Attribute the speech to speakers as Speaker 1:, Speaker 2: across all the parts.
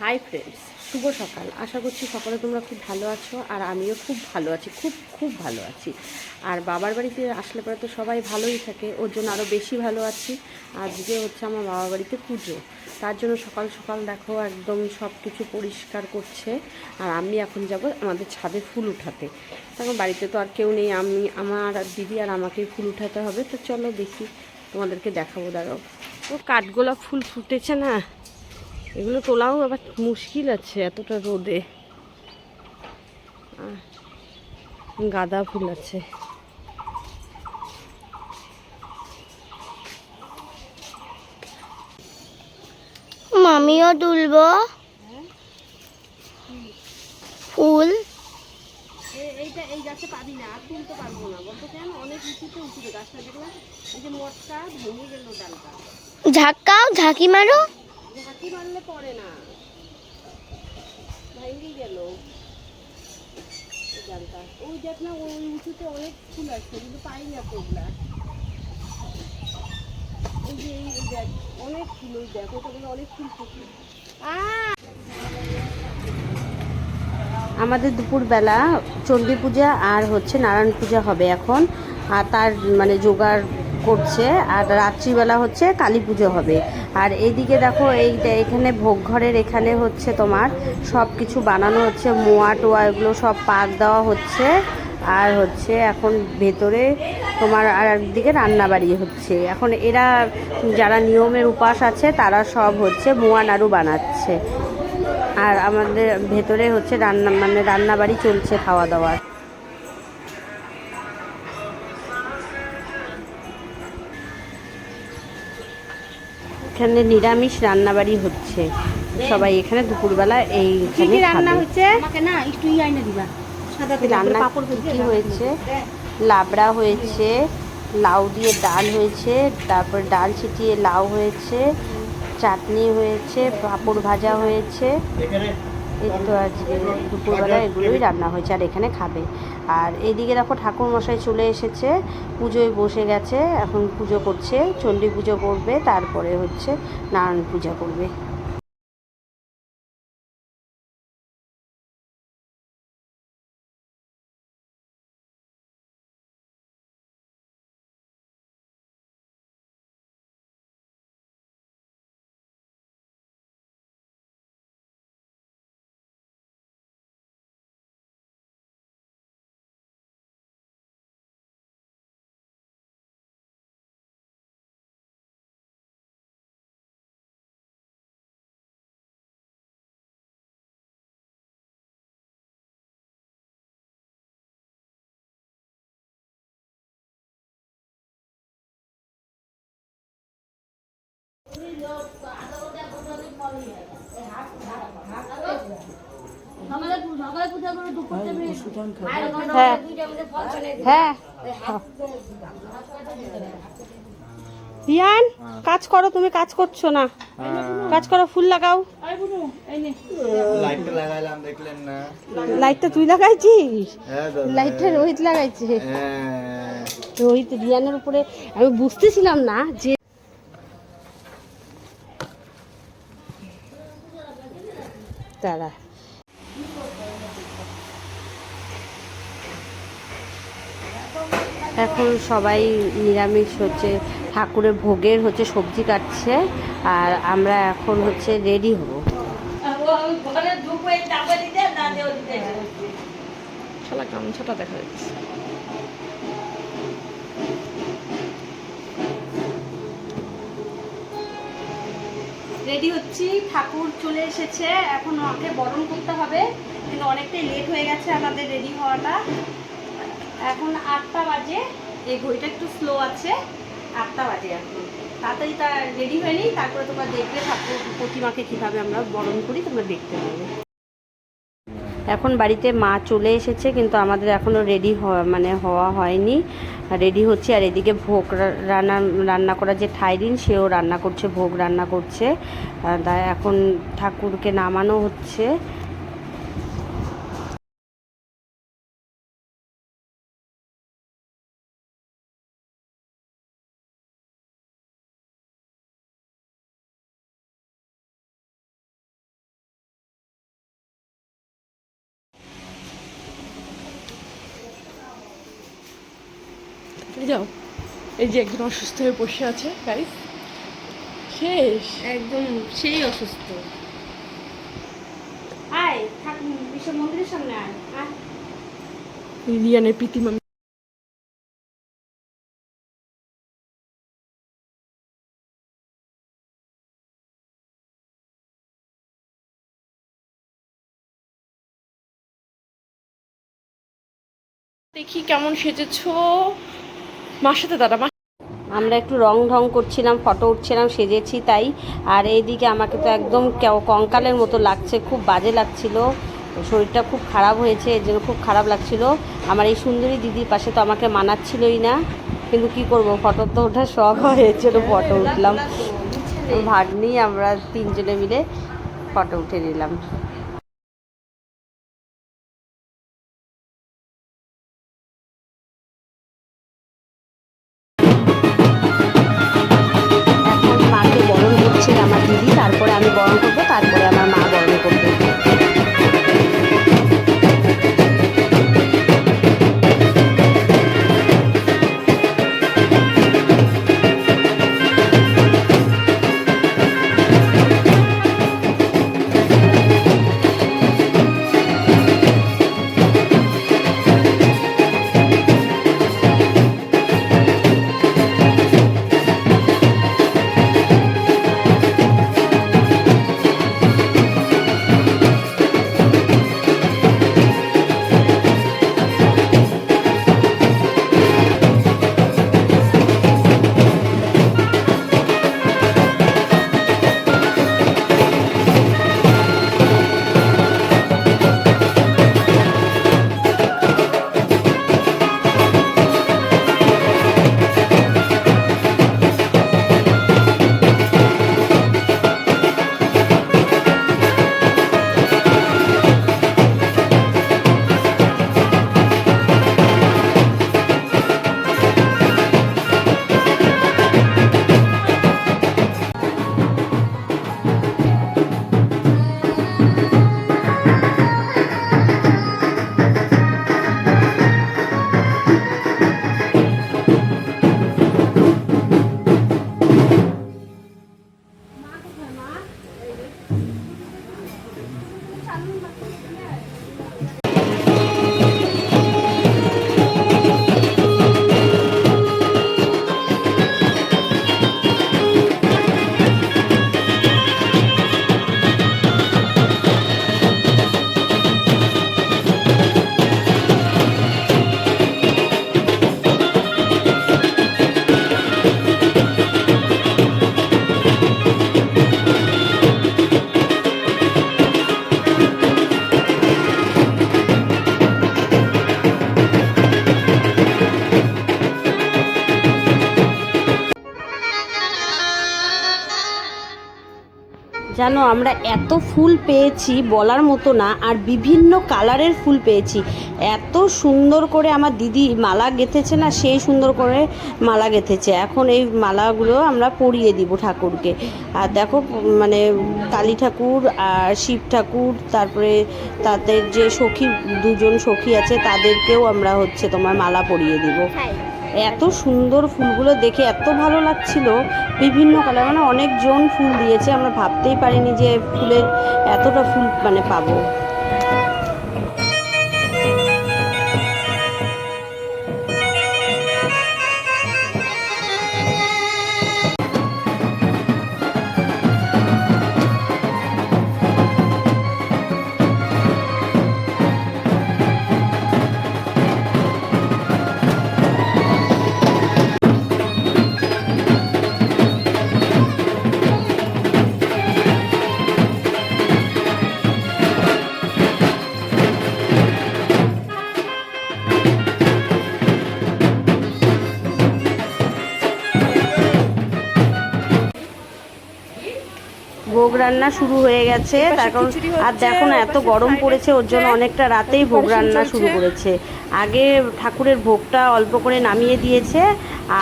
Speaker 1: Hi friends শুভ সকাল। আশা করছি সকালে তোমরা খুব ভালো আছো আর আমিও খুব ভালো আছি, খুব খুব ভালো আছি। আর বাবার বাড়িতে আসলে পরে তো সবাই ভালোই থাকে, ওর জন্য আরও বেশি ভালো আছি। আজকে হচ্ছে আমার বাবার বাড়িতে পুজো। তার জন্য সকাল সকাল দেখো একদম সব কিছু পরিষ্কার করছে। আর আমি এখন যাব আমাদের ছাদে ফুল উঠাতে। তখন বাড়িতে তো আর কেউ নেই, আমি, আমার আর দিদি আর আমাকেই ফুল উঠাতে হবে। তো চলো দেখি, তোমাদেরকে দেখাবো, দাঁড়াও। ও কাঠগোলাপ ফুল ফুটেছে না? এগুলো তোলাও আবার মুশকিল আছে এতটা রোদে। গাঁদা ফুল আছে।
Speaker 2: মামিও তুলবো। ফুল।
Speaker 1: এইটা এই গাছে পাবি না আর তুলতে পারব না। বলতো কেন? অনেক উঁচুতে উঠবে গাছটা দেখলাম এই যে মটকা ভেঙে গেল ডালটা।
Speaker 2: ঝাঁকাও ঝাঁকি মারো।
Speaker 1: ঝাঁকি মারলে পড়ে না? ভেঙে গেল। ওই দেখ না, ওই উঁচুতে অনেক ফুল আছে, কিন্তু পাই না যে, এই দেখ, অনেক ফুল ওই দেখ অনেক ফুল ফুটে। আমাদের দুপুরবেলা চণ্ডী পূজা আর হচ্ছে নারায়ণ পূজা হবে এখন। আর তার মানে জোগাড় করছে আর রাত্রিবেলা হচ্ছে কালী পুজো হবে। আর এইদিকে দেখো এইটা এখানে ভোগ ঘরের এখানে হচ্ছে তোমার সব কিছু বানানো হচ্ছে, মোয়া টোয়া এগুলো সব পাক দেওয়া হচ্ছে। আর হচ্ছে এখন ভেতরে তোমার আর একদিকে রান্নাবাড়ি হচ্ছে। এখন এরা যারা নিয়মের উপাস আছে তারা সব হচ্ছে মোয়া নাড়ু বানাচ্ছে। আর আমাদের ভেতরে হচ্ছে রান্না মানে রান্নাবাড়ি চলছে খাওয়া দাওয়ার। এখানে নিরামিষ রান্নাবাড়ি হচ্ছে। সবাই এখানে দুপুরবেলা এই রান্না হচ্ছে?
Speaker 2: না দিবা।
Speaker 1: রান্না কি হয়েছে? লাবড়া হয়েছে লাউ দিয়ে ডাল হয়েছে তারপর ডাল ছিটিয়ে লাউ হয়েছে চাটনি হয়েছে পাঁপড় ভাজা হয়েছে। এই তো আজকে দুপুরবেলা এগুলোই রান্না হয়েছে আর এখানে খাবে। আর এইদিকে দেখো ঠাকুরমশাই চলে এসেছে পুজোয় বসে গেছে এখন পুজো করছে চণ্ডী পুজো করবে তারপরে হচ্ছে নারায়ণ পূজা করবে। হ্যাঁ হ্যাঁ রিয়ান কাজ করো তুমি কাজ করছ না। কাজ করো ফুল লাগাও।
Speaker 3: লাইটটা লাগাইলাম দেখলেন না।
Speaker 1: লাইটটা তুই লাগাইছিস?
Speaker 3: হ্যাঁ
Speaker 1: লাইটটা রোহিত লাগাইছে।
Speaker 3: হ্যাঁ।
Speaker 1: রোহিত রিয়ানের উপরে আমি বুঝতেছিলাম না যে দাঁড়া এখন সবাই নিরামিষ হচ্ছে, ঠাকুরের ভোগের হচ্ছে সবজি কাটছে, আর আমরা এখন হচ্ছে রেডি হব। দেখা যাচ্ছে। রেডি হচ্ছি, ঠাকুর চলে এসেছে, এখন ওকে বরণ করতে হবে, কিন্তু অনেকটাই লেট হয়ে গেছে আমাদের রেডি হওয়াটা। এখন আটটা বাজে, এই ঘড়িটা একটু স্লো আছে, আটটা বাজে এখন। তাড়াতাড়ি তা রেডি হয়ে নিই তারপরে তোমরা দেখবে ঠাকুর প্রতিমাকে কীভাবে আমরা বরণ করি, তোমরা দেখতে পাবে। এখন বাড়িতে মা চলে এসেছে, কিন্তু আমাদের এখনও রেডি মানে হওয়া হয়নি। রেডি হচ্ছে, আর এদিকে ভোগ রান্না রান্না করা যে ঠাইরিন, সেও রান্না করছে, ভোগ রান্না করছে। তাই এখন ঠাকুরকে নামানো হচ্ছে।
Speaker 4: যাও। এই যে একজন অসুস্থ হয়ে বসে আছে গাইস শেষ।
Speaker 1: একদম সেই অসুস্থ। আয় থাক বিশ্ব মন্দিরের সামনে আয়।
Speaker 4: প্রীতিমা দেখি কেমন সেজেছো। মার সাথে দাদা
Speaker 1: আমরা একটু রং ঢং করছিলাম, ফটো উঠছিলাম, সেজেছি তাই। আর এইদিকে আমাকে তো একদম কঙ্কালের মতো লাগছে, খুব বাজে লাগছিল। শরীরটা খুব খারাপ হয়েছে, এর জন্য খুব খারাপ লাগছিল। আমার এই সুন্দরী দিদির পাশে তো আমাকে মানাচ্ছিলই না। কিন্তু কি করব, ফটো তো ওঠার শখ হয়েছিল ফটো উঠলাম। ভাগ্নি, আমরা তিনজনে মিলে ফটো উঠে নিলাম। জানো, আমরা এত ফুল পেয়েছি বলার মতো না, আর বিভিন্ন কালারের ফুল পেয়েছি। এত সুন্দর করে আমার দিদি মালা গেঁথেছে না, সেই সুন্দর করে মালা গেঁথেছে। এখন এই মালাগুলো আমরা পরিয়ে দিব ঠাকুরকে। আর দেখো মানে কালী ঠাকুর আর শিব ঠাকুর, তারপরে তাদের যে সখী, দুজন সখী আছে, তাদেরকেও আমরা হচ্ছে তোমার মালা পরিয়ে দিব। এত সুন্দর ফুলগুলো দেখে এত ভালো লাগছিল। বিভিন্ন কালার মানে অনেকজন ফুল দিয়েছে, আমরা ভাবতেই পারিনি যে ফুলের এতটা ফুল মানে পাবো। রান্না শুরু হয়ে গেছে। তার কারণ আর দেখো না এত গরম পড়েছে ওর জন্য অনেকটা রাতেই ভোগ রান্না শুরু করেছে। আগে ঠাকুরের ভোগটা অল্প করে নামিয়ে দিয়েছে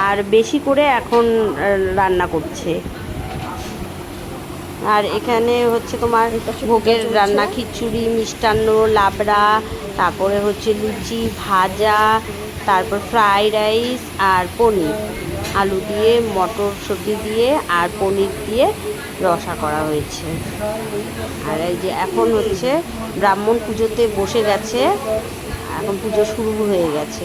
Speaker 1: আর বেশি করে এখন রান্না করছে। আর এখানে হচ্ছে তোমার ভোগের রান্না খিচুড়ি মিষ্টান্ন লাবড়া তারপরে হচ্ছে লুচি ভাজা তারপর ফ্রাইড রাইস আর পনির। আলু দিয়ে, মটর সবজি দিয়ে আর পনির দিয়ে রসা করা হয়েছে। আর এই যে এখন হচ্ছে ব্রাহ্মণ পুজোতে বসে গেছে, এখন পুজো শুরু হয়ে গেছে।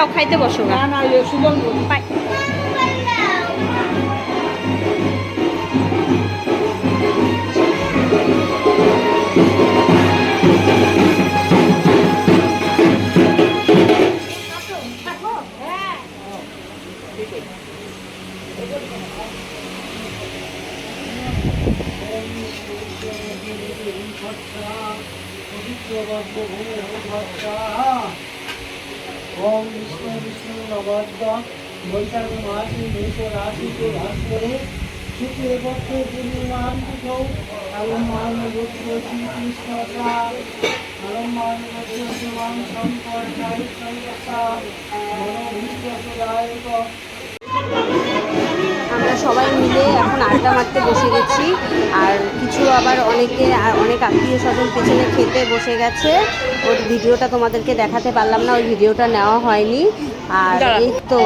Speaker 1: যাও খাইতে বসো না না
Speaker 5: ওম বিষ্ণু বিষ্ণু নবদ্য বৈশাখ মাসে, মেষ রাশিতে বাস করে শুক্রে পক্ষে পূর্ণিমান তিথৌ আলম্বান গোত্র শ্রীকৃষ্ণ সার আলম্বান গোত্র শিবাং শঙ্কর সাহিত্য সংস্থা মনোভীষ্ট সুদায়ক।
Speaker 1: আমরা সবাই মিলে এখন আড্ডা মারতে বসে গেছি। আর কিছু আবার অনেকে আর অনেক আত্মীয় স্বজন পেছনে খেতে বসে গেছে। ওর ভিডিওটা তোমাদেরকে দেখাতে পারলাম না ওই ভিডিওটা নেওয়া হয়নি। আর এই তো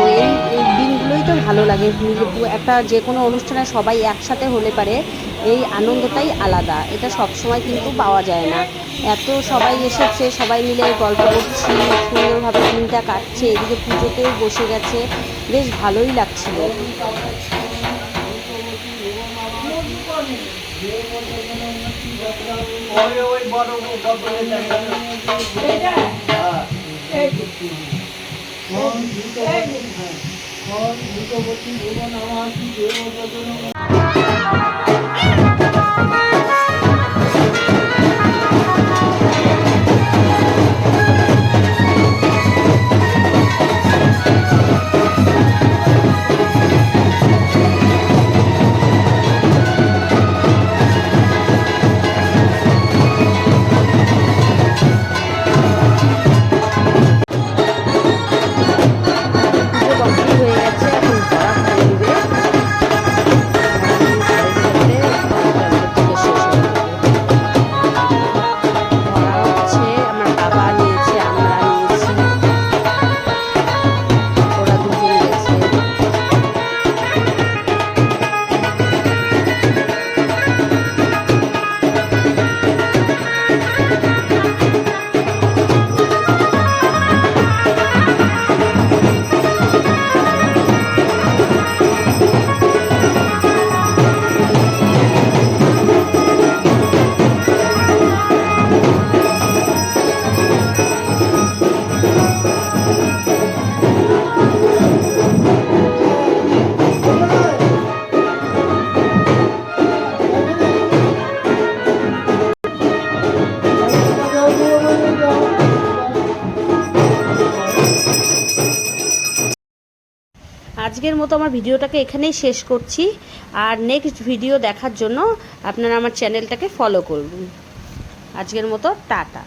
Speaker 1: এই দিনগুলোই তো ভালো লাগে। একটা যে কোনো অনুষ্ঠানে সবাই একসাথে হলে পারে। এই আনন্দটাই আলাদা। এটা সব সময় কিন্তু পাওয়া যায় না। এত সবাই এসেছে সবাই মিলে গল্প করছি সুন্দরভাবে দিনটা কাটছে এদিকে পুজোতেও বসে গেছে। বেশ ভালোই লাগছিল।
Speaker 5: ওই ওই বড় বদলে ভুবন
Speaker 1: হয়ে বড়া খাইয়ে দিবে আজকের মতো আমার ভিডিওটাকে এখানেই শেষ করছি। আর নেক্সট ভিডিও দেখার জন্য আপনারা আমার চ্যানেলটাকে ফলো করুন। আজকের মতো টাটা।